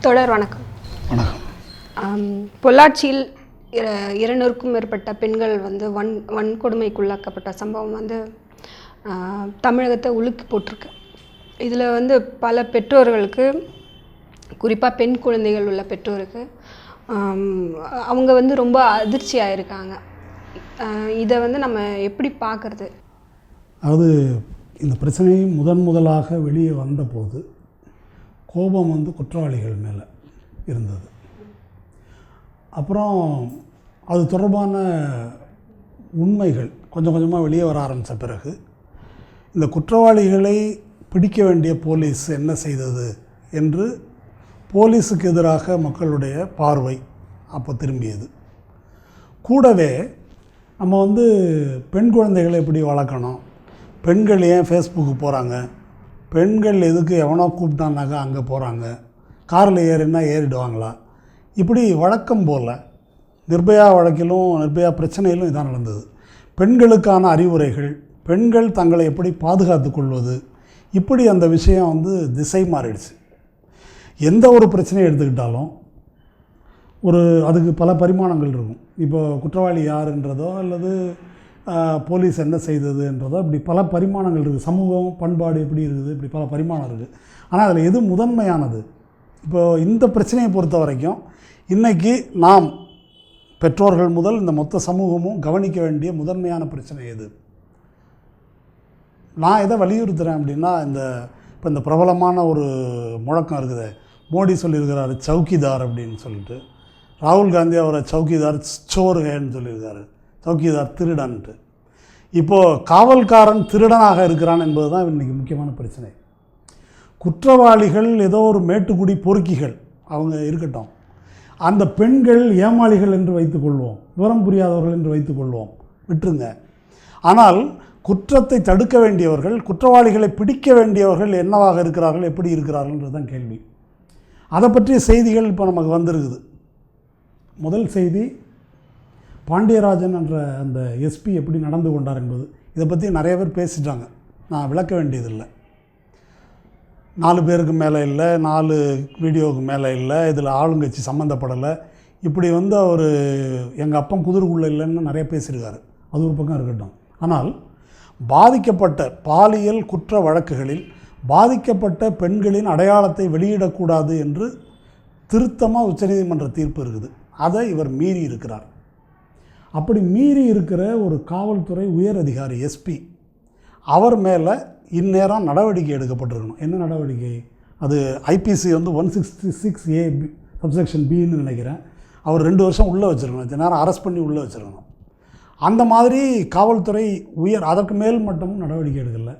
தொடர் வணக்கம். வணக்கம். பொள்ளாச்சியில் இர- இருநூறுக்கும் மேற்பட்ட பெண்கள் வந்து வன் வன்கொடுமைக்குள்ளாக்கப்பட்ட சம்பவம் வந்து தமிழகத்தை உலுக்கி போட்டிருக்கு. இதில் வந்து பல பெற்றோர்களுக்கு குறிப்பாக பெண் குழந்தைகள் உள்ள பெற்றோருக்கு அவங்க வந்து ரொம்ப அதிர்ச்சி ஆயிருக்காங்க ஆ, இதை வந்து நம்ம எப்படி பார்க்கறது? அதாவது இந்த பிரச்சனை முதன் முதலாக வெளியே வந்தபோது கோபம் வந்து குற்றவாளிகள் மேலே இருந்தது. அப்புறம் அது தொடர்பான உண்மைகள் கொஞ்சம் கொஞ்சமாக வெளியே வர ஆரம்பித்த பிறகு இந்த குற்றவாளிகளை பிடிக்க வேண்டிய போலீஸ் என்ன செய்தது என்று போலீஸுக்கு எதிராக மக்களுடைய பார்வை அப்போ திரும்பியது. கூடவே நம்ம வந்து பெண் குழந்தைகளை எப்படி வளர்க்கணும்? பெண்கள் ஏன் ஃபேஸ்புக்கு போகிறாங்க பெண்கள் எதுக்கு எவனோ கூப்பிட்டானாக்கா அங்கே போகிறாங்க. காரில் ஏறினா ஏறிடுவாங்களா. இப்படி வழக்கம் போல் நிர்பயா வழக்கிலும் நிர்பயா பிரச்சனையிலும் இதான் நடந்தது. பெண்களுக்கான அறிவுரைகள் பெண்கள் தங்களை எப்படி பாதுகாத்து கொள்வது இப்படி அந்த விஷயம் வந்து திசை மாறிடுச்சு. எந்த ஒரு பிரச்சனையை எடுத்துக்கிட்டாலும் ஒரு அதுக்கு பல பரிமாணங்கள் இருக்கும். இப்போ குற்றவாளி யாருன்றதோ அல்லது போலீஸ் என்ன செய்ததுன்றதோ இப்படி பல பரிமாணங்கள் இருக்குது. சமூகம் பண்பாடு எப்படி இருக்குது இப்படி பல பரிமாணம் இருக்குது. ஆனால் அதில் எது முதன்மையானது? இப்போ இந்த பிரச்சனையை பொறுத்த வரைக்கும் இன்றைக்கி நாம் பெற்றோர்கள் முதல் இந்த மொத்த சமூகமும் கவனிக்க வேண்டிய முதன்மையான பிரச்சனை எது? நான் எதை வலியுறுத்துகிறேன் அப்படின்னா இந்த இப்போ இந்த பிரபலமான ஒரு முழக்கம் இருக்குது. மோடி சொல்லியிருக்கிறாரு சவுக்கிதார் அப்படின்னு சொல்லிட்டு. ராகுல் காந்தி அவரை சவுக்கிதார் சோறுகன்னு சொல்லியிருக்காரு. சவுக்கிதார் திருடன்ட்டு இப்போது காவல்காரன் திருடனாக இருக்கிறான் என்பது தான் இன்றைக்கி முக்கியமான பிரச்சனை. குற்றவாளிகள் ஏதோ ஒரு மேட்டுக்குடி பொறுக்கிகள் அவங்க இருக்கட்டும். அந்த பெண்கள் ஏமாளிகள் என்று வைத்துக்கொள்வோம் விவரம் புரியாதவர்கள் என்று வைத்துக்கொள்வோம் விட்டுருங்க. ஆனால் குற்றத்தை தடுக்க வேண்டியவர்கள் குற்றவாளிகளை பிடிக்க வேண்டியவர்கள் என்னவாக இருக்கிறார்கள் எப்படி இருக்கிறார்கள்ன்றது தான் கேள்வி. அதை பற்றிய செய்திகள் இப்போ நமக்கு வந்திருக்குது. முதல் செய்தி பாண்டியராஜன் என்ற அந்த எஸ்பி எப்படி நடந்து கொண்டார் என்பது இதை பற்றி நிறைய பேர் பேசிட்டாங்க. நான் விளக்க வேண்டியதில்லை. நாலு பேருக்கு மேலே இல்லை நாலு வீடியோவுக்கு மேலே இல்லை இதில் ஆளுங்கட்சி சம்மந்தப்படலை இப்படி வந்து அவர் எங்கள் அப்பன் குதிர்குள்ளே இல்லைன்னு நிறைய பேசியிருக்காரு. அது ஒரு பக்கம் இருக்கட்டும். ஆனால் பாதிக்கப்பட்ட பாலியல் குற்ற வழக்குகளில் பாதிக்கப்பட்ட பெண்களின் அடையாளத்தை வெளியிடக்கூடாது என்று திருத்தமாக உச்சநீதிமன்ற தீர்ப்பு இருக்குது. அதை இவர் மீறி இருக்கிறார். அப்படி மீறி இருக்கிற ஒரு காவல்துறை உயர் அதிகாரி எஸ்பி அவர் மேலே இந்நேரம் நடவடிக்கை எடுக்கப்பட்டிருக்கணும். என்ன நடவடிக்கை? அது ஐபிசி வந்து one sixty six A B subsection பின்னு நினைக்கிறேன். அவர் ரெண்டு வருஷம் உள்ளே வச்சுருக்கணும். இந்த நேரம் அரெஸ்ட் பண்ணி உள்ளே வச்சுருக்கணும். அந்த மாதிரி காவல்துறை உயர் அதற்கு மேல் மட்டமும் நடவடிக்கை எடுக்கலை.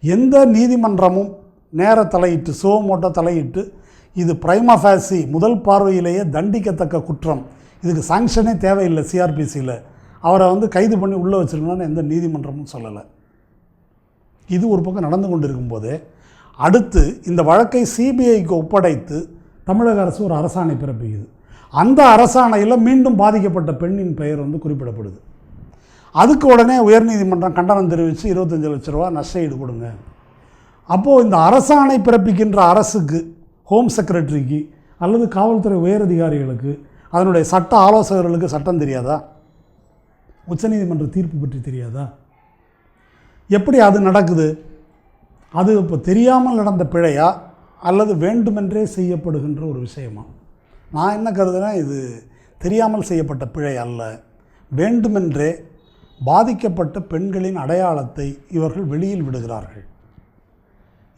எந்த நீதிமன்றமும் நேர தலையிட்டு சோமோட்டோ தலையிட்டு இது பிரைமா ஃபேசி முதல் பார்வையிலேயே தண்டிக்கத்தக்க குற்றம். இதுக்கு சாங்ஷனே தேவையில்லை சிஆர்பிசியில் அவரை வந்து கைது பண்ணி உள்ளே வச்சிருக்கணும்னு எந்த நீதிமன்றமும் சொல்லலை. இது ஒரு பக்கம் நடந்து கொண்டிருக்கும் போதே அடுத்து இந்த வழக்கை சிபிஐக்கு ஒப்படைத்து தமிழக அரசு ஒரு அரசாணை பிறப்பிக்குது. அந்த அரசாணையில் மீண்டும் பாதிக்கப்பட்ட பெண்ணின் பெயர் வந்து குறிப்பிடப்படுது. அதுக்கு உடனே உயர்நீதிமன்றம் கண்டனம் தெரிவித்து இருபத்தஞ்சு லட்ச ரூபா நஷ்டஈடு கொடுங்க. அப்போது இந்த அரசாணை பிறப்பிக்கின்ற அரசுக்கு ஹோம் செக்ரட்டரிக்கு அல்லது காவல்துறை உயரதிகாரிகளுக்கு அதனுடைய சட்ட ஆலோசகர்களுக்கு சட்டம் தெரியாதா? உச்சநீதிமன்ற தீர்ப்பு பற்றி தெரியாதா? எப்படி அது நடக்குது? அது இப்போ தெரியாமல் நடந்த பிழையா? அல்லது வேண்டுமென்றே செய்யப்படுகின்ற ஒரு விஷயமா? நான் என்ன கருதுகிறேன் இது தெரியாமல் செய்யப்பட்ட பிழை அல்ல. வேண்டுமென்றே பாதிக்கப்பட்ட பெண்களின் அடையாளத்தை இவர்கள் வெளியில் விடுகிறார்கள்.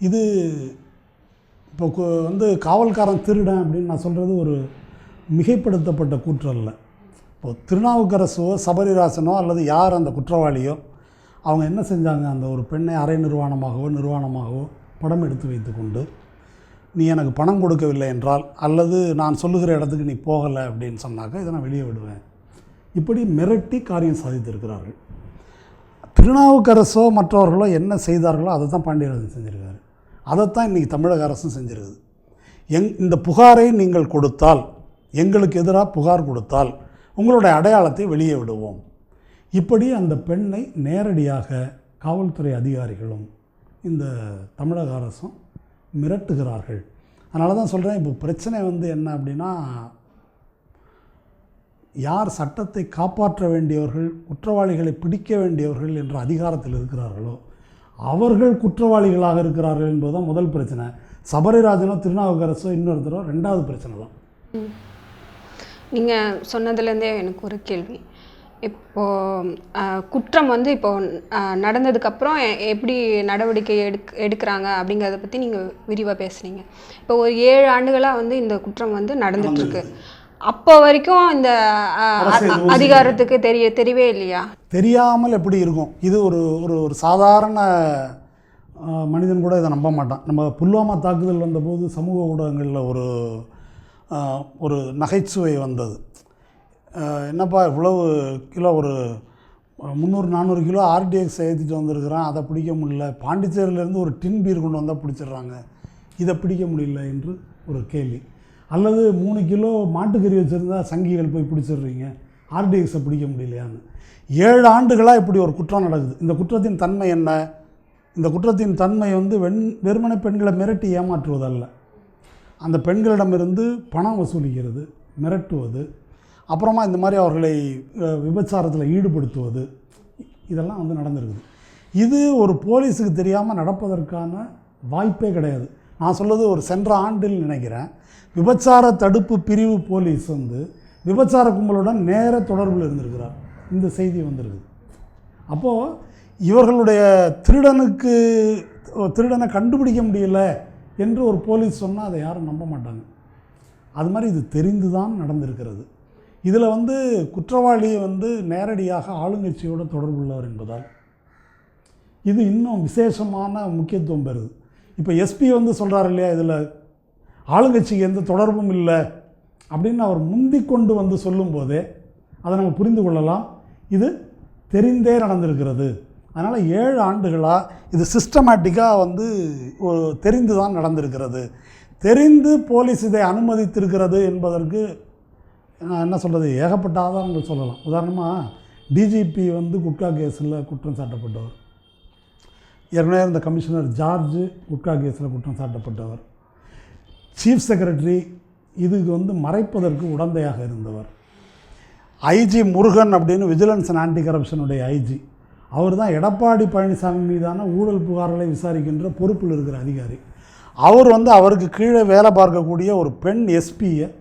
இது இப்போ வந்து காவல்காரன் திருடன் அப்படின்னு நான் சொல்கிறது ஒரு மிகைப்படுத்தப்பட்ட கூற்றல்ல. இப்போ திருநாவுக்கரசோ சபரிராசனோ அல்லது யார் அந்த குற்றவாளியோ அவங்க என்ன செஞ்சாங்க? அந்த ஒரு பெண்ணை அரை நிர்வாணமாகவோ நிர்வாணமாகவோ படம் எடுத்து வைத்துக்கொண்டு நீ எனக்கு பணம் கொடுக்கவில்லை என்றால் அல்லது நான் சொல்லுகிற இடத்துக்கு நீ போகலை அப்படின்னு சொன்னாக்கா இதை நான் வெளியே விடுவேன். இப்படி மிரட்டி காரியம் சாதித்திருக்கிறார்கள். திருநாவுக்கரசோ மற்றவர்களோ என்ன செய்தார்களோ அதை தான் பாண்டியராஜன் செஞ்சுருக்காரு. அதைத்தான் இன்றைக்கி தமிழக அரசும் செஞ்சிருக்குது. எங் இந்த புகாரை நீங்கள் கொடுத்தால் எங்களுக்கு எதிராக புகார் கொடுத்தால் உங்களுடைய அடையாளத்தை வெளியே விடுவோம். இப்படி அந்த பெண்ணை நேரடியாக காவல்துறை அதிகாரிகளும் இந்த தமிழக அரசும் மிரட்டுகிறார்கள். அதனால தான் சொல்கிறேன் இப்போ பிரச்சனை வந்து என்ன அப்படின்னா யார் சட்டத்தை காப்பாற்ற வேண்டியவர்கள் குற்றவாளிகளை பிடிக்க வேண்டியவர்கள் என்ற அதிகாரத்தில் இருக்கிறார்களோ அவர்கள் குற்றவாளிகளாக இருக்கிறார்கள் என்பதுதான் முதல் பிரச்சனை. சபரிராஜனோ திருநாவுக்கரசோ இன்னொருத்தரோ ரெண்டாவது பிரச்சனை தான். நீங்கள் சொன்னதுலேருந்தே எனக்கு ஒரு கேள்வி. இப்போது குற்றம் வந்து இப்போ நடந்ததுக்கப்புறம் எப்படி நடவடிக்கை எடுக் எடுக்கிறாங்க அப்படிங்கிறத பற்றி நீங்கள் விரிவாக பேசுனீங்க. இப்போ ஒரு ஏழு ஆண்டுகளாக வந்து இந்த குற்றம் வந்து நடந்துட்டுருக்கு. அப்போ வரைக்கும் இந்த அதிகாரத்துக்கு தெரிய தெரியவே இல்லையா? தெரியாமல் எப்படி இருக்கும்? இது ஒரு ஒரு ஒரு சாதாரண மனிதன் கூட இதை நம்ப மாட்டான். நம்ம புல்வாமா தாக்குதல் வந்தபோது சமூக ஊடகங்களில் ஒரு ஒரு நகைச்சுவை வந்தது. என்னப்பா இவ்வளவு கிலோ ஒரு முந்நூறு நானூறு கிலோ ஆர்டிஎக்ஸ் ஏற்றிட்டு வந்திருக்கிறான் அதை பிடிக்க முடியல. பாண்டிச்சேரியிலேருந்து ஒரு டின் பீர் கொண்டு வந்தால் பிடிச்சிடுறாங்க. இதை பிடிக்க முடியல என்று ஒரு கேள்வி. அல்லது மூணு கிலோ மாட்டுக்கறி வச்சுருந்தா சங்கிகள் போய் பிடிச்சிடுறீங்க ஆர்டிஎக்ஸை பிடிக்க முடியலையான்னு. ஏழு ஆண்டுகளாக இப்படி ஒரு குற்றம் நடக்குது. இந்த குற்றத்தின் தன்மை என்ன? இந்த குற்றத்தின் தன்மை வந்து வெண் வெறுமனை பெண்களை மிரட்டி ஏமாற்றுவதல்ல. அந்த பெண்களிடமிருந்து பணம் வசூலிக்கிறது மிரட்டுவது அப்புறமா இந்த மாதிரி அவர்களை விபச்சாரத்தில் ஈடுபடுத்துவது இதெல்லாம் வந்து நடந்திருக்குது. இது ஒரு போலீஸுக்கு தெரியாமல் நடப்பதற்கான வாய்ப்பே கிடையாது. நான் சொல்வது ஒரு சென்ற ஆண்டில் நினைக்கிறேன். விபச்சார தடுப்பு பிரிவு போலீஸ் வந்து விபச்சார கும்பலுடன் நேர தொடர்பில் இருந்திருக்கிறார். இந்த செய்தி வந்திருக்குது. அப்போது இவர்களுடைய திருடனுக்கு திருடனை கண்டுபிடிக்க முடியல. என்று ஒரு போலீஸ் சொன்னால் அதை யாரும் நம்ப மாட்டாங்க. அது மாதிரி இது தெரிந்து தான் நடந்திருக்கிறது. இதில் வந்து குற்றவாளி வந்து நேரடியாக ஆளுங்கட்சியோட தொடர்புள்ளவர் என்பதால் இது இன்னும் விசேஷமான முக்கியத்துவம் பெறுது. இப்போ எஸ்பி வந்து சொல்கிறார் இல்லையா இதில் ஆளுங்கட்சிக்கு எந்த தொடர்பும் இல்லை அப்படின்னு அவர் முந்தி கொண்டு வந்து சொல்லும்போதே அதை நம்ம புரிந்து கொள்ளலாம். இது தெரிந்தே நடந்திருக்கிறது. அதனால் ஏழு ஆண்டுகளாக இது சிஸ்டமேட்டிக்காக வந்து ஒரு தெரிந்து தான் நடந்திருக்கிறது. தெரிந்து போலீஸ் இதை அனுமதித்திருக்கிறது என்பதற்கு நான் என்ன சொல்கிறது ஏகப்பட்ட ஆதாரங்கள் சொல்லலாம். உதாரணமாக டிஜிபி வந்து குட்கா கேஸில் குற்றம் சாட்டப்பட்டவர். ஏற்கனவே இருந்த கமிஷனர் ஜார்ஜ் குட்கா கேஸில் குற்றம் சாட்டப்பட்டவர். சீஃப் செக்ரட்டரி இதுக்கு வந்து மறைப்பதற்கு உடந்தையாக இருந்தவர். ஐஜி முருகன் அப்படின்னு விஜிலன்ஸ் அண்ட் ஆன்டி கரப்ஷனுடைய ஐஜி அவர் தான் எடப்பாடி பழனிசாமி மீதான ஊழல் புகார்களை விசாரிக்கின்ற பொறுப்பில் இருக்கிற அதிகாரி. அவர் வந்து அவருக்கு கீழே வேலை பார்க்கக்கூடிய ஒரு பெண் எஸ்பியை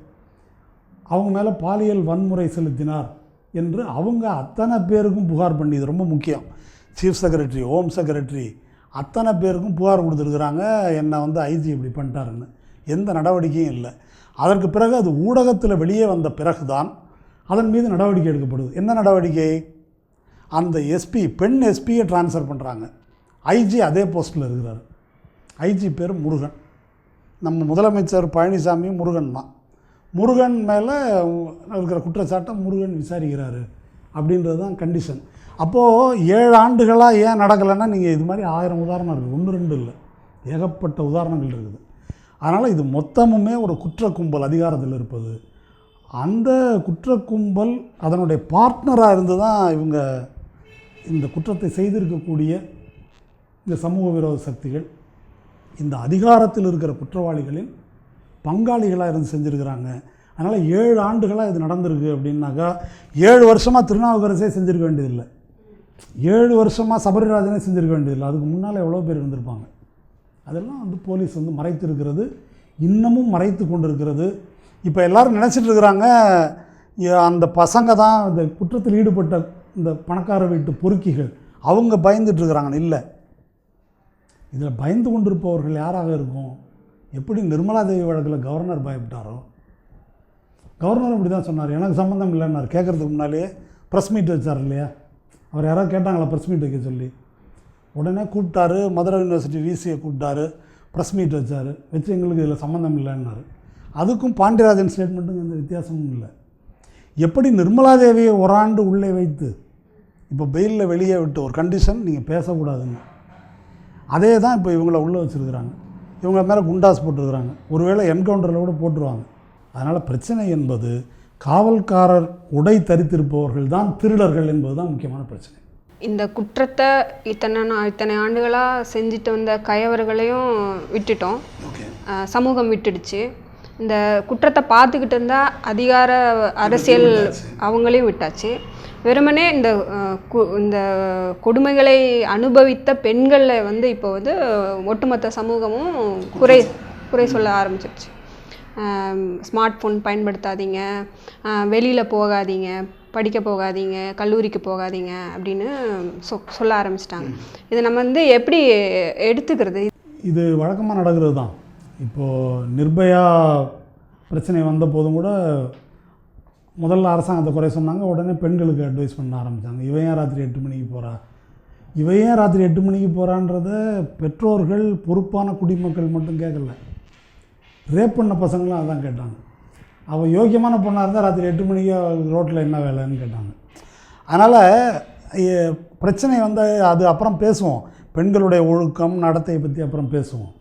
அவங்க மேலே பாலியல் வன்முறை செலுத்தினார் என்று அவங்க அத்தனை பேருக்கும் புகார் பண்ணி இது ரொம்ப முக்கியம். சீஃப் செக்ரட்டரி ஹோம் செக்ரட்டரி அத்தனை பேருக்கும் புகார் கொடுத்துருக்குறாங்க. என்னை வந்து ஐஜி இப்படி பண்ணிட்டாருன்னு. எந்த நடவடிக்கையும் இல்லை. அதற்கு பிறகு அது ஊடகத்தில் வெளியே வந்த பிறகுதான் அதன் மீது நடவடிக்கை எடுக்கப்படுது. என்ன நடவடிக்கை? அந்த எஸ்பி பெண் எஸ்பியை ட்ரான்ஸ்ஃபர் பண்ணுறாங்க ஐஜி அதே போஸ்ட்டில் இருக்கிறார். ஐஜி பேர் முருகன். நம்ம முதலமைச்சர் பழனிசாமி முருகன் தான். முருகன் மேலே இருக்கிற குற்றச்சாட்டை முருகன் விசாரிக்கிறாரு அப்படின்றது தான் கண்டிஷன் அப்போது ஏழு ஆண்டுகளாக ஏன் நடக்கலைன்னா நீங்கள் இது மாதிரி ஆயிரம் உதாரணம் இருக்குது ஒன்று ரெண்டு இல்லை. ஏகப்பட்ட உதாரணங்கள் இருக்குது. அதனால் இது மொத்தமுமே ஒரு குற்ற கும்பல் அதிகாரத்தில் இருப்பது. அந்த குற்ற கும்பல் அதனுடைய பார்ட்னராக இருந்து தான் இவங்க இந்த குற்றத்தை செய்திருக்கக்கூடிய இந்த சமூக விரோத சக்திகள் இந்த அதிகாரத்தில் இருக்கிற குற்றவாளிகளின் பங்காளிகளாக இருந்து செஞ்சுருக்கிறாங்க. அதனால் ஏழு ஆண்டுகளாக இது நடந்திருக்கு அப்படின்னாக்கா ஏழு வருஷமாக திருநாவுக்கரசே செஞ்சுருக்க வேண்டியதில்லை. ஏழு வருஷமாக சபரிராஜனே செஞ்சுருக்க வேண்டியதில்லை. அதுக்கு முன்னால் எவ்வளோ பேர் இருந்திருப்பாங்க. அதெல்லாம் வந்து போலீஸ் வந்து மறைத்திருக்கிறது இன்னமும் மறைத்து கொண்டிருக்கிறது. இப்போ எல்லாரும் நினச்சிட்டு இருக்கிறாங்க அந்த பசங்க தான் இந்த குற்றத்தில் ஈடுபட்ட இந்த பணக்கார வீட்டு பொறுக்கிகள் அவங்க பயந்துட்டுருக்குறாங்கன்னு இல்லை. இதில் பயந்து கொண்டிருப்பவர்கள் யாராக இருக்கும்? எப்படி நிர்மலா தேவி வழக்கில் கவர்னர் பயப்பட்டாரோ? கவர்னர் அப்படி தான் சொன்னார். எனக்கு சம்மந்தம் இல்லைன்னார். கேட்குறதுக்கு முன்னாலேயே ப்ரெஸ் மீட் வச்சார் இல்லையா? அவர் யாராவது கேட்டாங்களா ப்ரெஸ் மீட் வைக்க சொல்லி? உடனே கூப்பிட்டாரு. மதுரை யூனிவர்சிட்டி விசியை கூப்பிட்டாரு. ப்ரெஸ் மீட் வச்சார். வச்சு எங்களுக்கு இதில் சம்மந்தம் இல்லைன்னாரு. அதுக்கும் பாண்டியராஜன் ஸ்டேட்மெண்ட்டுக்கும் எந்த வித்தியாசமும் இல்லை. எப்படி நிர்மலா தேவியை ஒரு ஆண்டு உள்ளே வைத்து இப்போ பெயிலில் வெளியே விட்டு ஒரு கண்டிஷன் நீங்கள் பேசக்கூடாதுன்னு. அதே தான் இப்போ இவங்கள உள்ளே வச்சுருக்கிறாங்க. இவங்க மேலே குண்டாஸ் போட்டிருக்கிறாங்க. ஒருவேளை என்கவுண்டரில் கூட போட்டுருவாங்க. அதனால் பிரச்சனை என்பது காவல்காரர் உடை தரித்திருப்பவர்கள் தான் திருடர்கள் என்பது தான் முக்கியமான பிரச்சனை. இந்த குற்றத்தை இத்தனை இத்தனை ஆண்டுகளாக செஞ்சுட்டு வந்த கயவர்களையும் விட்டுட்டோம். சமூகம் விட்டுடுச்சு. இந்த குற்றத்தை பார்த்துக்கிட்டு இருந்தால் அதிகார அரசியல் அவங்களையும் விட்டாச்சு. வெறுமனே இந்த கு- இந்த கொடுமைகளை அனுபவித்த பெண்களை வந்து இப்போ வந்து ஒட்டுமொத்த சமூகமும் குறை குறை சொல்ல ஆரம்பிச்சிருச்சு. ஸ்மார்ட் ஃபோன் பயன்படுத்தாதீங்க வெளியில் போகாதீங்க படிக்க போகாதீங்க கல்லூரிக்கு போகாதீங்க அப்படின்னு சொ சொல்ல ஆரம்பிச்சிட்டாங்க. இதை நம்ம வந்து எப்படி எடுத்துக்கிறது? இது வழக்கமாக நடக்கிறது தான் இப்போது நிர்பயா பிரச்சனை வந்த போதும் கூட முதல்ல அரசாங்கத்தை குறை சொன்னாங்க உடனே பெண்களுக்கு அட்வைஸ் பண்ண ஆரம்பித்தாங்க இவன் ஏன் ராத்திரி எட்டு மணிக்கு போகிறா இவன் ஏன் ராத்திரி எட்டு மணிக்கு போகிறான்றத பெற்றோர்கள் பொறுப்பான குடிமக்கள் மட்டும் கேட்கல ரேப் பண்ண பசங்களும் அதான் கேட்டாங்க. அவள் யோக்கியமான பொண்ணாக இருந்தால் ராத்திரி எட்டு மணிக்கு ரோட்டில் என்ன வேலைன்னு கேட்டாங்க. அதனால் பிரச்சனை வந்து அது அப்புறம் பேசுவோம். பெண்களுடைய ஒழுக்கம் நடத்தையை பற்றி அப்புறம் பேசுவோம்.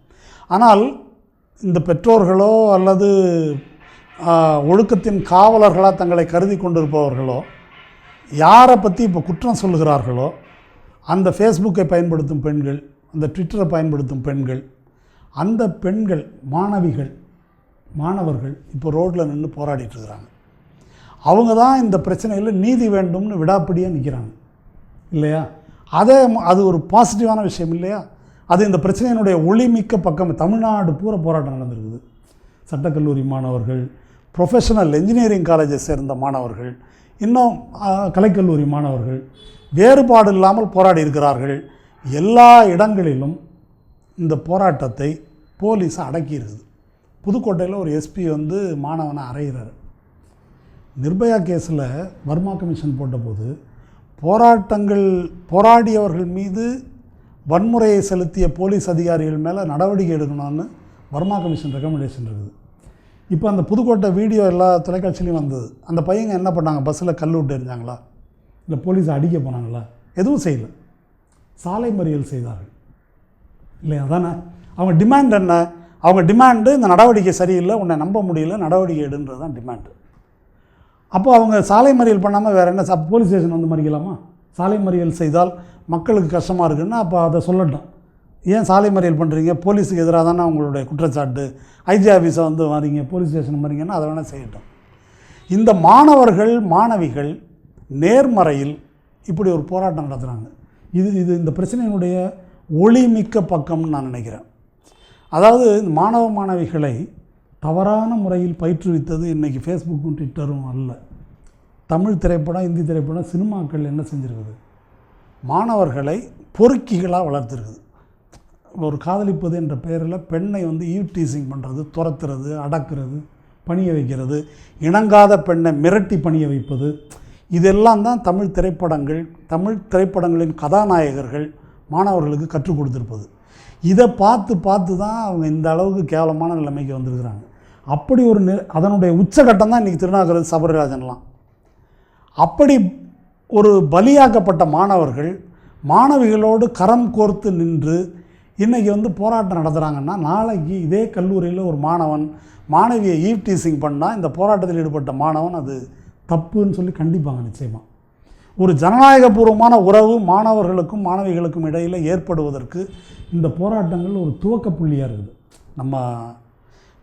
ஆனால் இந்த பெற்றோர்களோ அல்லது ஒழுக்கத்தின் காவலர்களாக தங்களை கருதி கொண்டிருப்பவர்களோ யாரை பற்றி இப்போ குற்றம் சொல்லுகிறார்களோ அந்த ஃபேஸ்புக்கை பயன்படுத்தும் பெண்கள் அந்த ட்விட்டரை பயன்படுத்தும் பெண்கள் அந்த பெண்கள் மாணவிகள் மாணவர்கள் இப்போ ரோட்டில் நின்று போராடிட்டு இருக்கிறாங்க அவங்க தான் இந்த பிரச்சனையில் நீதி வேண்டும்னு விடாப்பிடியாக நிற்கிறாங்க இல்லையா? அதே அது ஒரு பாசிட்டிவான விஷயம் இல்லையா? அது இந்த பிரச்சனையினுடைய ஒளிமிக்க பக்கம் தமிழ்நாடு பூரா போராட்டம் நடந்திருக்குது. சட்டக்கல்லூரி மாணவர்கள் ப்ரொஃபஷனல் இன்ஜினியரிங் காலேஜை சேர்ந்த மாணவர்கள் இன்னும் கலைக்கல்லூரி மாணவர்கள் வேறுபாடு இல்லாமல் போராடி இருக்கிறார்கள் எல்லா இடங்களிலும் இந்த போராட்டத்தை போலீஸ் அடக்கிடுது புதுக்கோட்டையில் ஒரு எஸ்பி வந்து மாணவனை அறையிறார். நிர்பயா கேஸில் வர்மா கமிஷன் போட்டபோது போராட்டங்கள் போராடியவர்கள் மீது வன்முறையை செலுத்திய போலீஸ் அதிகாரிகள் மேலே நடவடிக்கை எடுக்கணும்னு வர்மா கமிஷன் ரெக்கமெண்டேஷன் இருக்குது. இப்போ அந்த புதுக்கோட்டை வீடியோ எல்லா தொலைக்காட்சியிலையும் வந்தது. அந்த பையங்க என்ன பண்ணாங்க? பஸ்ஸில் கல் விட்டு எறிஞ்சாங்களா இல்லை போலீஸ் அடிக்க போனாங்களா? எதுவும் செய்யலை. சாலை மறியல் செய்தார்கள். இல்லையா? அதானே? அவங்க டிமாண்ட் என்ன? அவங்க டிமாண்டு இந்த நடவடிக்கை சரியில்லை உன்னை நம்ப முடியல நடவடிக்கை எடுன்றது தான் டிமாண்டு. அப்போ அவங்க சாலை மறியல் பண்ணாமல் வேறு என்ன? சப் போலீஸ் ஸ்டேஷன் வந்து மறிக்கலாமா? சாலை மறியல் செய்தால் மக்களுக்கு கஷ்டமாக இருக்குன்னா அப்போ அதை சொல்லட்டும். ஏன் சாலை மறியல் பண்ணுறீங்க போலீஸுக்கு எதிராக தானே உங்களுடைய குற்றச்சாட்டு. ஐஜி ஆஃபீஸை வந்து வரீங்க போலீஸ் ஸ்டேஷன் வரீங்கன்னா அதை வேணால் செய்யட்டும். இந்த மாணவர்கள் மாணவிகள் நேர்மறையில் இப்படி ஒரு போராட்டம் நடத்துகிறாங்க இது இது இந்த பிரச்சனையினுடைய ஒளிமிக்க பக்கம்னு நான் நினைக்கிறேன். அதாவது இந்த மாணவ மாணவிகளை தவறான முறையில் பயிற்றுவித்தது இன்றைக்கி ஃபேஸ்புக்கும் ட்விட்டரும் அல்ல. தமிழ் திரைப்படம் இந்தி திரைப்படம் சினிமாக்கள் என்ன செஞ்சுருக்குது? மாணவர்களை பொறுக்கிகளாக வளர்த்துருக்குது. ஒரு காதலிப்பது என்ற பெயரில் பெண்ணை வந்து ஈவ்டீசிங் பண்ணுறது துரத்துறது அடக்குறது பணிய வைக்கிறது இணங்காத பெண்ணை மிரட்டி பணிய வைப்பது இதெல்லாம் தான் தமிழ் திரைப்படங்கள் தமிழ் திரைப்படங்களின் கதாநாயகர்கள் மாணவர்களுக்கு கற்றுக் கொடுத்துருப்பது. இதை பார்த்து பார்த்து தான் அவங்க இந்த அளவுக்கு கேவலமான நிலைமைக்கு வந்திருக்கிறாங்க. அப்படி ஒரு நி அதனுடைய உச்சகட்டம் தான் இன்றைக்கி திருநாகரது சபரிராஜன்லாம். அப்படி ஒரு பலியாக்கப்பட்ட மாணவர்கள் மாணவிகளோடு கரம் கோர்த்து நின்று இன்றைக்கி வந்து போராட்டம் நடத்துகிறாங்கன்னா நாளைக்கு இதே கல்லூரியில் ஒரு மாணவன் மாணவியை ஈவ் டீசிங் பண்ணால் இந்த போராட்டத்தில் ஈடுபட்ட மாணவன் அது தப்புன்னு சொல்லி கண்டிப்பாங்க நிச்சயமாக ஒரு ஜனநாயகபூர்வமான உறவு மாணவர்களுக்கும் மாணவிகளுக்கும் இடையில் ஏற்படுவதற்கு இந்த போராட்டங்கள் ஒரு துவக்க புள்ளியாக இருக்குது. நம்ம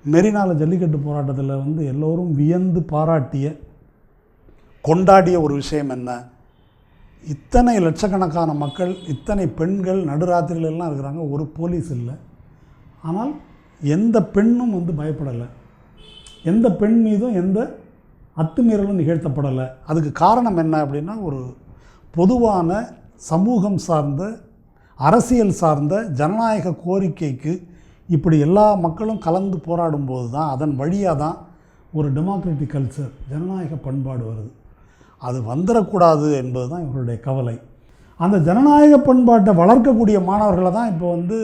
மெரினால ஜல்லிக்கட்டு போராட்டத்தில் வந்து எல்லோரும் வியந்து பாராட்டிய கொண்டாடிய ஒரு விஷயம் என்ன? இத்தனை லட்சக்கணக்கான மக்கள் இத்தனை பெண்கள் நடுராத்திரியில எல்லாம் இருக்கிறாங்க ஒரு போலீஸ் இல்லை. ஆனால் எந்த பெண்ணும் வந்து பயப்படலை. எந்த பெண் மீதும் எந்த அத்துமீறலும் நிகழ்த்தப்படலை. அதுக்கு காரணம் என்ன அப்படின்னா ஒரு பொதுவான சமூகம் சார்ந்த அரசியல் சார்ந்த ஜனநாயக கோரிக்கைக்கு இப்படி எல்லா மக்களும் கலந்து போராடும் போது தான் அதன் வழியாக தான் ஒரு டெமோக்ராட்டிக் கல்ச்சர் ஜனநாயக பண்பாடு வருது. அது வந்துடக்கூடாது என்பது தான் இவர்களுடைய கவலை. அந்த ஜனநாயக பண்பாட்டை வளர்க்கக்கூடிய மாணவர்களை தான் இப்போ வந்து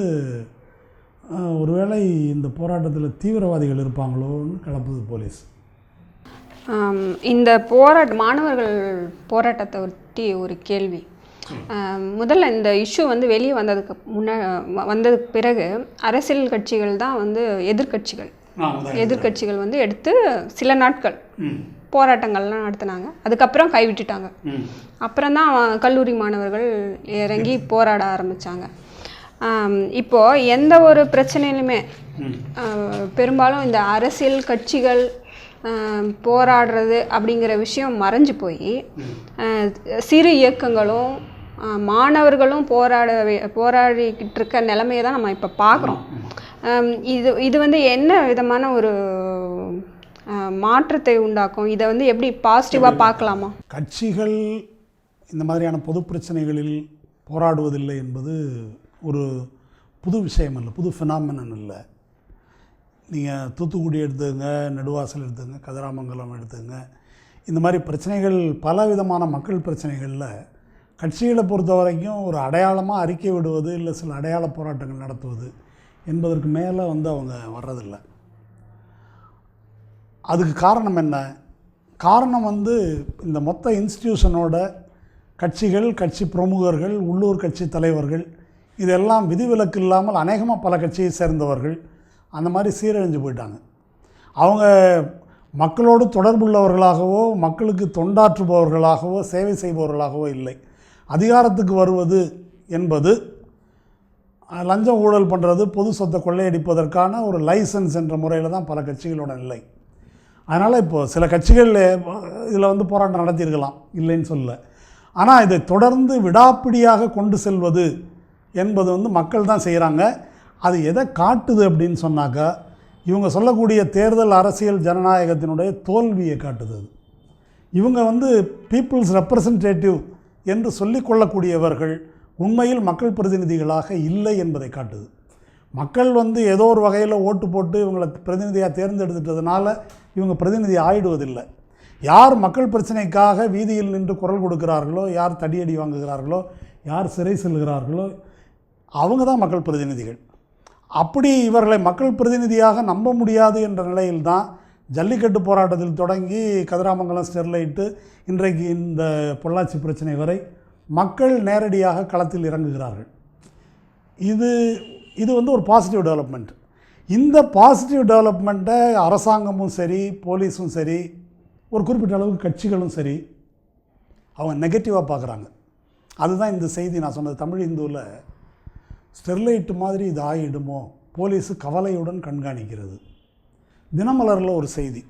ஒருவேளை இந்த போராட்டத்தில் தீவிரவாதிகள் இருப்பாங்களோன்னு கிளப்புது போலீஸ். இந்த போராட்ட மாணவர்கள் போராட்டத்தை ஒட்டி ஒரு கேள்வி. முதல்ல இந்த இஷ்யூ வந்து வெளியே வந்ததுக்கு முன்ன வந்ததுக்கு பிறகு அரசியல் கட்சிகள் தான் வந்து எதிர்க்கட்சிகள் எதிர்க்கட்சிகள் வந்து எடுத்து சில நாட்கள் போராட்டங்கள்லாம் நடத்தினாங்க. அதுக்கப்புறம் கைவிட்டுட்டாங்க. அப்புறம் தான் கல்லூரி மாணவர்கள் இறங்கி போராட ஆரம்பித்தாங்க ஆம், இப்போ எந்த ஒரு பிரச்சனையிலுமே பெரும்பாலும் இந்த அரசியல் கட்சிகள் போராடுறது அப்படிங்கிற விஷயம் மறைஞ்சு போய் சிறு இயக்கங்களும் மாணவர்களும் போராட போராடிக்கிட்டு இருக்க நிலைமையை தான் நம்ம இப்போ பார்க்குறோம் இது இது வந்து என்ன விதமான ஒரு மாற்றத்தை உண்டாக்கும். இதை வந்து எப்படி பாசிட்டிவாக பார்க்கலாமா? கட்சிகள் இந்த மாதிரியான பொது பிரச்சனைகளில் போராடுவதில்லை என்பது ஒரு புது விஷயம் இல்லை புது ஃபினாமினன் இல்லை நீங்கள் தூத்துக்குடி எடுத்துங்க நெடுவாசல் எடுத்துங்க கதிராமங்கலம் எடுத்துங்க இந்த மாதிரி பிரச்சனைகள் பல விதமான மக்கள் பிரச்சனைகளில் கட்சிகளை பொறுத்த வரைக்கும் ஒரு அடையாளமாக அறிக்கை விடுவது இல்லை சில அடையாள போராட்டங்கள் நடத்துவது என்பதற்கு மேலே வந்து அவங்க வர்றதில்லை. அதுக்கு காரணம் என்ன? காரணம் வந்து இந்த மொத்த இன்ஸ்டிடியூஷனோட கட்சிகள் கட்சி பிரமுகர்கள் உள்ளூர் கட்சி தலைவர்கள் இதெல்லாம் விதிவிலக்கு இல்லாமல் அநேகமாக பல கட்சியை சேர்ந்தவர்கள் அந்த மாதிரி சீரழிஞ்சு போயிட்டாங்க. அவங்க மக்களோடு தொடர்புள்ளவர்களாகவோ மக்களுக்கு தொண்டாற்றுபவர்களாகவோ சேவை செய்பவர்களாகவோ இல்லை. அதிகாரத்துக்கு வருவது என்பது லஞ்சம் ஊழல் பண்ணுறது பொது சொத்தை கொள்ளையடிப்பதற்கான ஒரு லைசன்ஸ் என்ற முறையில் தான் பல கட்சிகளோட நிலை. அதனால் இப்போது சில கட்சிகள் இதில் வந்து போராட்டம் நடத்தியிருக்கலாம் இல்லைன்னு சொல்லலை. ஆனால் இதை தொடர்ந்து விடாப்பிடியாக கொண்டு செல்வது என்பது வந்து மக்கள் தான் செய்கிறாங்க. அது எதை காட்டுது அப்படின்னு சொன்னாக்கா இவங்க சொல்லக்கூடிய தேர்தல் அரசியல் ஜனநாயகத்தினுடைய தோல்வியை காட்டுது அது. இவங்க வந்து பீப்புள்ஸ் ரெப்ரசன்டேட்டிவ் என்று சொல்லிக்கொள்ளக்கூடியவர்கள் உண்மையில் மக்கள் பிரதிநிதிகளாக இல்லை என்பதை காட்டுது. மக்கள் வந்து ஏதோ ஒரு வகையில் ஓட்டு போட்டு இவங்களை பிரதிநிதியாக தேர்ந்தெடுத்துட்டதுனால இவங்க பிரதிநிதி ஆயிடுவதில்லை. யார் மக்கள் பிரச்சனைக்காக வீதியில் நின்று குரல் கொடுக்கிறார்களோ யார் தடியடி வாங்குகிறார்களோ யார் சிறை செல்கிறார்களோ அவங்க தான் மக்கள் பிரதிநிதிகள். அப்படி இவர்களை மக்கள் பிரதிநிதியாக நம்ப முடியாது என்ற நிலையில்தான் ஜல்லிக்கட்டு போராட்டத்தில் தொடங்கி கதிராமங்கலம் ஸ்டெர்லைட்டு இன்றைக்கு இந்த பொள்ளாச்சி பிரச்சனை வரை மக்கள் நேரடியாக களத்தில் இறங்குகிறார்கள். இது இது வந்து ஒரு பாசிட்டிவ் டெவலப்மெண்ட் இந்த பாசிட்டிவ் டெவலப்மெண்ட்டை அரசாங்கமும் சரி போலீஸும் சரி ஒரு குறிப்பிட்ட அளவுக்கு கட்சிகளும் சரி அவங்க நெகட்டிவாக பார்க்குறாங்க. அதுதான் இந்த செய்தி நான் சொன்னது. தமிழ் இந்துவில் ஸ்டெர்லைட் மாதிரி இது ஆகிடுமோ போலீஸு கவலையுடன் கண்காணிக்கிறது. தினமலரில் ஒரு செய்தி.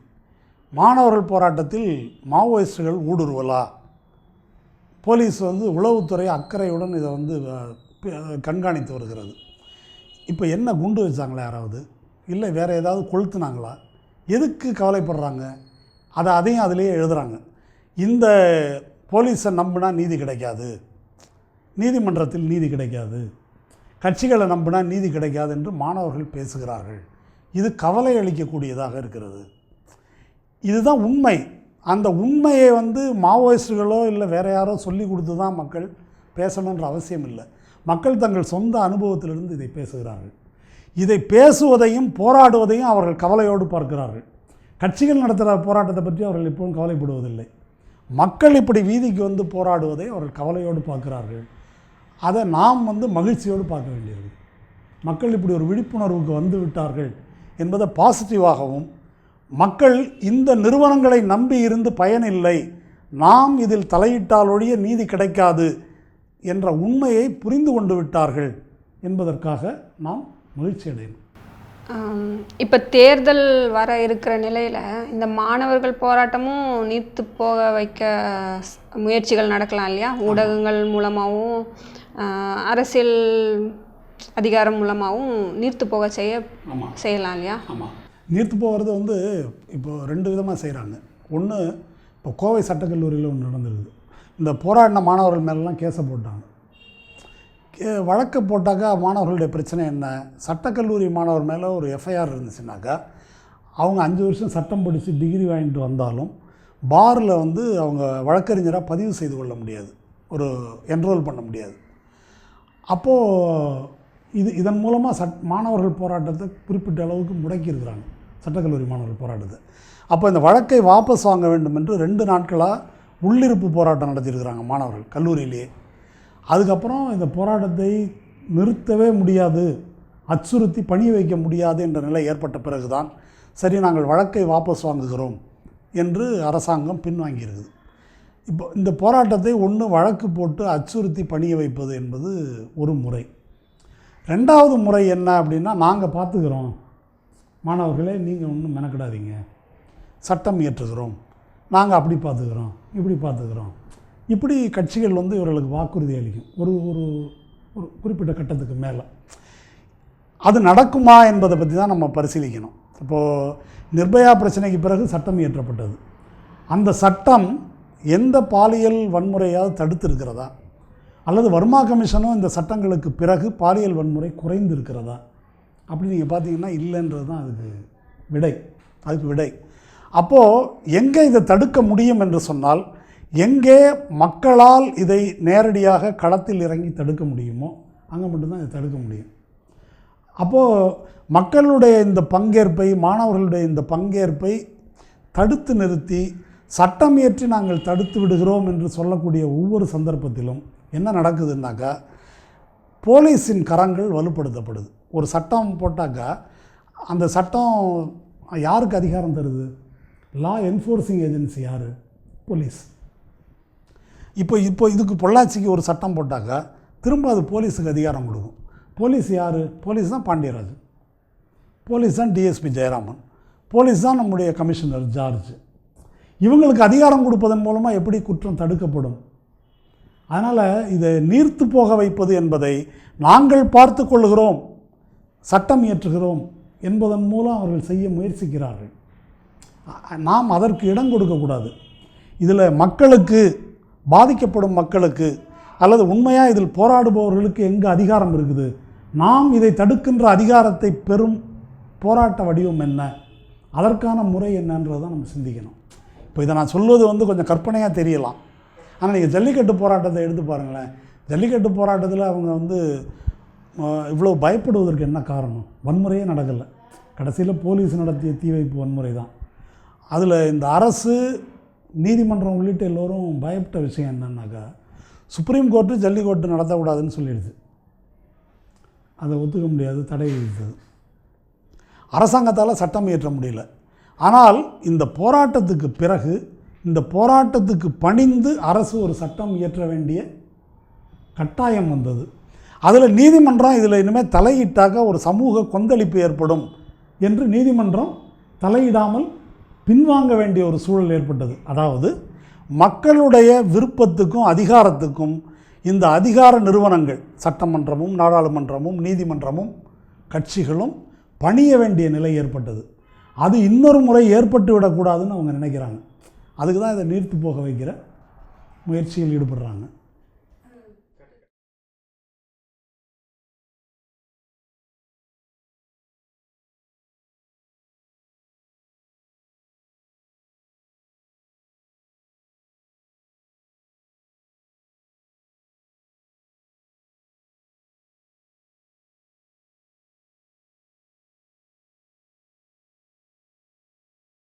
மாணவர்கள் போராட்டத்தில் மாவோயிஸ்டுகள் ஊடுருவலா? போலீஸ் வந்து உளவுத்துறை அக்கறையுடன் இதை வந்து கண்காணித்து வருகிறது. இப்போ என்ன குண்டு வச்சாங்களா யாராவது? இல்லை வேறு ஏதாவது கொளுத்துனாங்களா? எதுக்கு கவலைப்படுறாங்க? அதை அதையும் அதிலேயே எழுதுகிறாங்க இந்த போலீஸை நம்பினா நீதி கிடைக்காது. நீதிமன்றத்தில் நீதி கிடைக்காது. கட்சிகளை நம்பினா நீதி கிடைக்காது என்று மாணவர்கள் பேசுகிறார்கள். இது கவலை அளிக்கக்கூடியதாக இருக்கிறது. இதுதான் உண்மை. அந்த உண்மையை வந்து மாவோயிஸ்டுகளோ இல்லை வேறு யாரோ சொல்லி கொடுத்து தான் மக்கள் பேசணுன்ற அவசியம் இல்லை. மக்கள் தங்கள் சொந்த அனுபவத்திலிருந்து இதை பேசுகிறார்கள். இதை பேசுவதையும் போராடுவதையும் அவர்கள் கவலையோடு பார்க்கிறார்கள். கட்சிகள் நடத்துகிற போராட்டத்தை பற்றி அவர்கள் இப்போவும் கவலைப்படுவதில்லை. மக்கள் இப்படி வீதிக்கு வந்து போராடுவதை அவர்கள் கவலையோடு பார்க்கிறார்கள். அதை நாம் வந்து மகிழ்ச்சியோடு பார்க்க வேண்டியது மக்கள் இப்படி ஒரு விழிப்புணர்வுக்கு வந்து விட்டார்கள் என்பதை பாசிட்டிவாகவும் மக்கள் இந்த நிறுவனங்களை நம்பி இருந்து பயனில்லை நாம் இதில் தலையிட்டால் ஒழிய நீதி கிடைக்காது என்ற உண்மையை புரிந்து கொண்டு விட்டார்கள் என்பதற்காக நாம் மகிழ்ச்சி அடையணும் இப்போ தேர்தல் வர இருக்கிற நிலையில் இந்த மாணவர்கள் போராட்டமும் நீர்த்து போக வைக்க முயற்சிகள் நடக்கலாம் இல்லையா? ஊடகங்கள் மூலமாகவும் அரசியல் அதிகாரம் மூலமாகவும் நீர்த்து போக செய்ய செய்யலாம் இல்லையா? ஆமாம் நீர்த்து போகிறது வந்து இப்போ ரெண்டு விதமாக செய்கிறாங்க ஒன்று இப்போ கோவை சட்டக்கல்லூரியில் ஒன்று நடந்திருக்குது. இந்த போராடின மாணவர்கள் மேலெலாம் கேஸை போட்டாங்க. கே- வழக்கு போட்டாக்கா மாணவர்களுடைய பிரச்சனை என்ன? சட்டக்கல்லூரி மாணவர் மேலே ஒரு எஃப்ஐஆர் இருந்துச்சுனாக்கா அவங்க அஞ்சு வருஷம் சட்டம் படித்து டிகிரி வாங்கிட்டு வந்தாலும் பாரில் வந்து அவங்க வழக்கறிஞராக பதிவு செய்து கொள்ள முடியாது. ஒரு என்ரோல் பண்ண முடியாது. அப்போது இது இதன் மூலமாக சட் மாணவர்கள் போராட்டத்தை குறிப்பிட்ட அளவுக்கு முடக்கியிருக்கிறாங்க சட்டக்கல்லூரி மாணவர்கள் போராட்டத்தை. அப்போ இந்த வழக்கை வாபஸ் வாங்க வேண்டும் என்று ரெண்டு நாட்களாக உள்ளிருப்பு போராட்டம் நடத்தியிருக்கிறாங்க மாணவர்கள் கல்லூரியிலேயே அதுக்கப்புறம் இந்த போராட்டத்தை நிறுத்தவே முடியாது அச்சுறுத்தி பணிய வைக்க முடியாது என்ற நிலை ஏற்பட்ட பிறகுதான் சரி நாங்கள் வழக்கை வாபஸ் வாங்குகிறோம் என்று அரசாங்கம் பின்வாங்கியிருக்குது. இப்போ இந்த போராட்டத்தை ஒன்று வழக்கு போட்டு அச்சுறுத்தி பணிய வைப்பது என்பது ஒரு முறை. ரெண்டாவது முறை என்ன அப்படின்னா நாங்கள் பார்த்துக்கிறோம். மாணவர்களே நீங்கள் ஒன்றும் மெனக்கிடாதீங்க. சட்டம் இயற்றுகிறோம். நாங்கள் அப்படி பார்த்துக்கிறோம். இப்படி பார்த்துக்கிறோம். இப்படி கட்சிகள் வந்து இவர்களுக்கு வாக்குறுதி அளிக்கும். ஒரு ஒரு ஒரு குறிப்பிட்ட கட்டத்துக்கு மேலே. அது நடக்குமா என்பதை பற்றி தான் நம்ம பரிசீலிக்கணும். இப்போது நிர்பயா பிரச்சனைக்கு பிறகு சட்டம் இயற்றப்பட்டது. அந்த சட்டம் எந்த பாலியல் வன்முறையாவது தடுத்திருக்கிறதா? அல்லது வர்மா கமிஷனும் இந்த சட்டங்களுக்கு பிறகு பாலியல் வன்முறை குறைந்து இருக்கிறதா அப்படி நீங்கள் பார்த்தீங்கன்னா இல்லைன்றது தான் அதுக்கு விடை. அதுக்கு விடை. அப்போது எங்கே இதை தடுக்க முடியும் என்று சொன்னால் எங்கே மக்களால் இதை நேரடியாக களத்தில் இறங்கி தடுக்க முடியுமோ அங்கே மட்டும்தான் இதை தடுக்க முடியும். அப்போது மக்களுடைய இந்த பங்கேற்பை மாணவர்களுடைய இந்த பங்கேற்பை தடுத்து நிறுத்தி சட்டம் இயற்றி நாங்கள் தடுத்து விடுகிறோம் என்று சொல்லக்கூடிய ஒவ்வொரு சந்தர்ப்பத்திலும் என்ன நடக்குதுன்னாக்கா போலீஸின் கரங்கள் வலுப்படுத்தப்படுது. ஒரு சட்டம் போட்டாக்கா அந்த சட்டம் யாருக்கு அதிகாரம் தருது? லா என்ஃபோர்ஸிங் ஏஜென்சி யார்? போலீஸ் இப்போ இப்போ இதுக்கு பொள்ளாச்சிக்கு ஒரு சட்டம் போட்டாக்கா திரும்ப அது போலீஸுக்கு அதிகாரம் கொடுக்கும். போலீஸ் யார்? போலீஸ் தான் பாண்டியராஜ். போலீஸ் தான் டிஎஸ்பி ஜெயராமன். போலீஸ் தான் நம்முடைய கமிஷனர் ஜார்ஜ். இவங்களுக்கு அதிகாரம் கொடுப்பதன் மூலமாக எப்படி குற்றம் தடுக்கப்படும்? அதனால் இதை நீர்த்து போக வைப்பது என்பதை நாங்கள் பார்த்து கொள்கிறோம். சட்டம் இயற்றுகிறோம் என்பதன் மூலம் அவர்கள் செய்ய முயற்சிக்கிறார்கள். நாம் அதற்கு இடம் கொடுக்கக்கூடாது. இதில் மக்களுக்கு பாதிக்கப்படும் மக்களுக்கு அல்லது உண்மையாக இதில் போராடுபவர்களுக்கு எங்கே அதிகாரம் இருக்குது? நாம் இதை தடுக்கின்ற அதிகாரத்தை பெறும் போராட்ட வடிவம் என்ன? அதற்கான முறை என்னன்றதை நம்ம சிந்திக்கணும். இப்போ இதை நான் சொல்வது வந்து கொஞ்சம் கற்பனையாக தெரியலாம். ஆனால் நீங்கள் ஜல்லிக்கட்டு போராட்டத்தை எடுத்து பாருங்களேன். ஜல்லிக்கட்டு போராட்டத்தில் அவங்க வந்து இவ்வளோ பயப்படுவதற்கு என்ன காரணம்? வன்முறையே நடக்கலை. கடைசியில் போலீஸ் நடத்திய தீ வைப்பு வன்முறை தான். அதில் இந்த அரசு நீதிமன்றம் உள்ளிட்ட எல்லோரும் பயப்பட்ட விஷயம் என்னன்னாக்கா சுப்ரீம் கோர்ட்டு ஜல்லிக்கோட்டு நடத்தக்கூடாதுன்னு சொல்லிடுது. அதை ஒத்துக்க முடியாது தடை விதித்தது. அரசாங்கத்தால் சட்டம் இயற்ற முடியல. ஆனால் இந்த போராட்டத்துக்கு பிறகு இந்த போராட்டத்துக்கு பணிந்து அரசு ஒரு சட்டம் இயற்ற வேண்டிய கட்டாயம் வந்தது. அதில் நீதிமன்றம் இதில் இனிமேல் தலையிட்டாக்க ஒரு சமூக கொந்தளிப்பு ஏற்படும் என்று நீதிமன்றம் தலையிடாமல் பின்வாங்க வேண்டிய ஒரு சூழல் ஏற்பட்டது. அதாவது மக்களுடைய விருப்பத்துக்கும் அதிகாரத்துக்கும் இந்த அதிகார நிறுவனங்கள் சட்டமன்றமும் நாடாளுமன்றமும் நீதிமன்றமும் கட்சிகளும் பணிய வேண்டிய நிலை ஏற்பட்டது. அது இன்னொரு முறை ஏற்பட்டு விடக்கூடாதுன்னு அவங்க நினைக்கிறாங்க. அதுக்கு தான் இதை நீர்த்து போக வைக்கிற முயற்சியில் ஈடுபடுறாங்க.